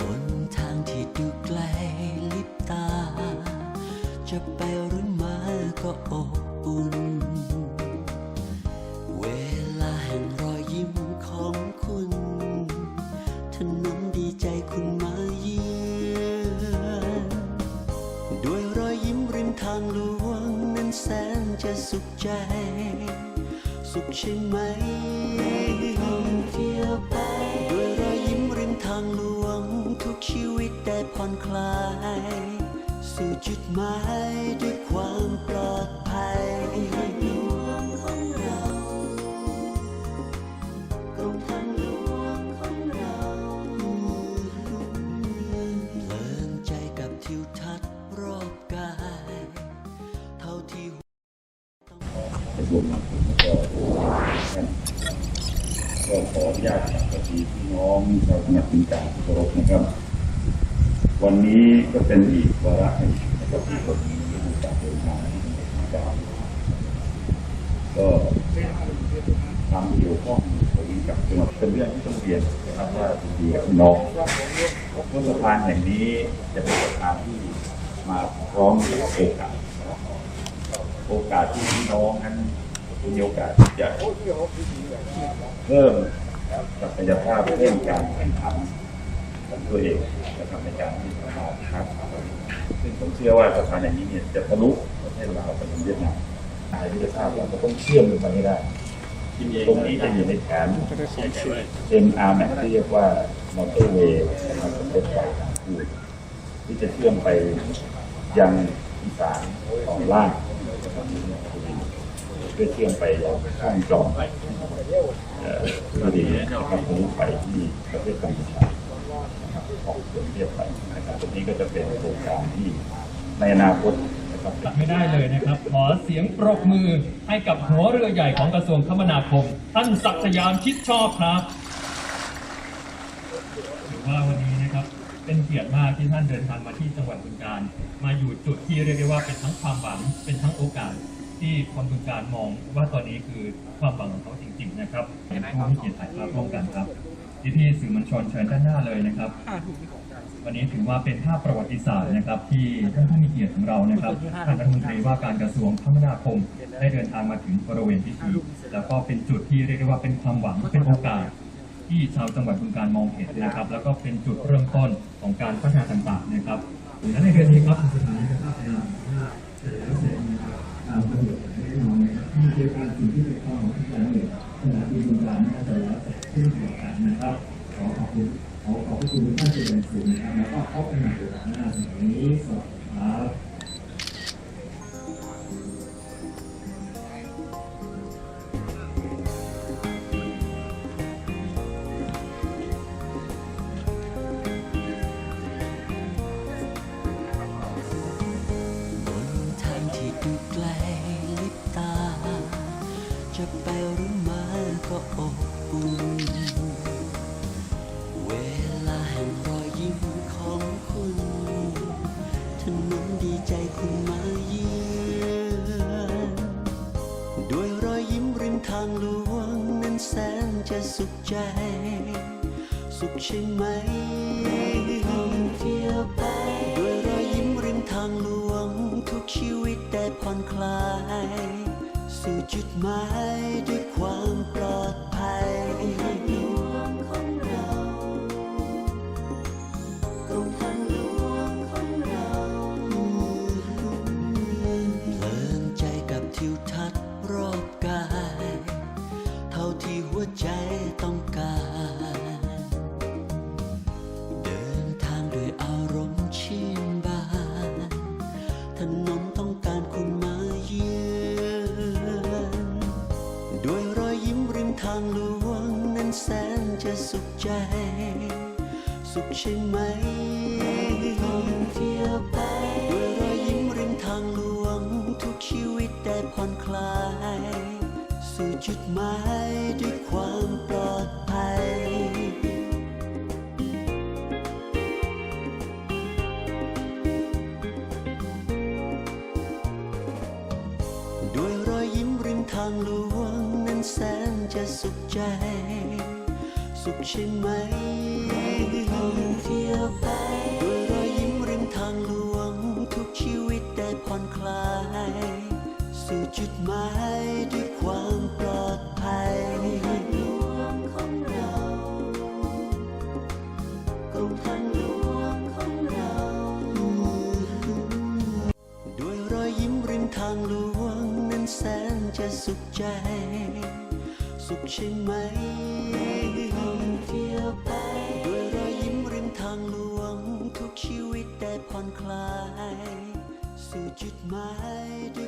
บนทางที่ดูไกลลิบตา จะไปหรือมาก็อบอุ่ รอยยิ้มริมทางหลวงนั้นแสนจะสุขใจ สุขใช่ไหมท่องเที่ยวไปด้วยรอยยิ้มริมทางหลวง ทุกชีวิตได้ผ่อนคลาย สู่จุดหมายด้วย ระทรวงมหาดไทยก็ก็ขออนุญาตสวัสดีพี่น้องชาวจังหวัดบึงกาฬที่เคารพนะครับ วันนี้ก็เป็นอีกวาระหนึ่งนะครับที่ผมมีโอกาสเดินทางที่จังหวัดบึงกาฬก็ทำเกี่ยวข้องกับจังหวัดเป็นเรื่องที่ต้องเรียนนะครับว่าดีกับพี่น้องราะสะพาแห่งนี้จะเป็นสะพาที่มาพร้อมกับโอกาส โอกาสที่พี่น้องนั้นมีโอกาสที่จะเพิ่มศักยภาพเรื่องการแข่งขันของตัวเองนะครับในการที่จะมาค้าขายซึ่งผมเชื่อว่าสถานแห่างนี้เนี่ยจะทะลุประเทศลาวไปยังเวียดนามนายที่จะทราบว่าจะต้องเชื่อมกันไปให้ได้ตรงนี้จะอยู่ในแผน MR Map ที่เรียกว่ามอเตอร์เวย์นะครับเป็นรถไฟทางคู่ที่จะเชื่อมไปยังอีสานตอนล่าง พื่อเชื่อมไปยังช่องจอมเอ่อเพื่อดีนะครับทะลุไปที่ประเทศกัมพูชานะครับออกเดินเรียบไปนะครับตรงนี้ก็จะเป็นโครงการที่ในอนาคตนะครับตัดไม่ได้เลยนะครับ ขอเสียงปรบมือให้กับหัวเรือใหญ่ของกระทรวงคมนาคม ท่านศักดิ์สยามชิดชอบครับถือว่าวันนี้นะครับเป็นเกียรติมากที่ท่านเดินทางมาที่จังหวัดบึงกาฬมาอยู่จุดที่เรียกได้ว่าเป็นทั้งความหวังเป็นทั้งโอกาส ที่คนบึงการมองว่าตอนนี้คือความหวังของเขาจริง ๆ นะครับเป็นผู้ให้เกียรติถ่ายภาพร่วมกันครับพี่ๆสื่อมวลชนเชิญด้านหน้าเลยนะครับ วันนี้ถือว่าเป็นภาพประวัติศาสตร์นะครับ ที่ท่านผู้มีเกียรติของเรานะครับท่านรัฐมนตรีว่าการกระทรวงคมนาคมได้เดินทางมาถึงบริเวณพิธีแล้วก็เป็นจุดที่เรียกได้ว่าเป็นความหวังเป็นโอกาสที่ชาวจังหวัดบึงการมองเห็นนะครับ แล้วก็เป็นจุดเริ่มต้นของการพัฒนาต่างๆนะครับและในเดือนนี้ครับสุดท้ายนะครับในเสร็จแล้วเสร็จนะครับ ตามระเบียบแน่นอนนะครับที่เกี่ยวกับสิ่งที่เป็นข้อของที่การเงินสถานที่บึงการน่าจะแล้วเสร็จเช่นเดียวกันนะครับ ขอขอบคุณขอขอบคุณทุกท่านเป็นอย่างสูงนะครับแล้วก็พบกันใหม่ในโอกาสหน้าสำหรับวันนี้สวัสดีครับู่ไกลลิบตา จะไปหรือมาก็อบอุ่นเวลาแห่งรอยยิ้มของคุณถนนดีใจคุณมาเยือนด้วยรอยยิ้มริมทางหลวงนั้นแสนจะสุขใจ สุขใช่ไหมท่องเที่ยวไป ผ่อนคลาย สู่จุดหมายด้วย สุขใจ สุขใช่ไหมท่องเที่ยวไปด้วยรอยยิ้มริมทางหลวง ทุกชีวิตได้ผ่อนคลาย สู่จุดหมายด้วยความปลอดภัยด้วยรอยยิ้มริมทางหลวงนั้นแสนจะสุขใจ สุขใช่ไหมท่องเที่ยวไปด้วยรอยยิ้มริมทางหลวง ทุกชีวิตได้ผ่อนคลาย สู่จุดหมายด้วยความปลอดภัยหลวงของเรากรมทางหลวง ท่เที่ยวไปด้วยรอยยิ้มริมทางหลวง ทุกชีวิตได้ผ่อนคลาย สู่จุดหมายด้วย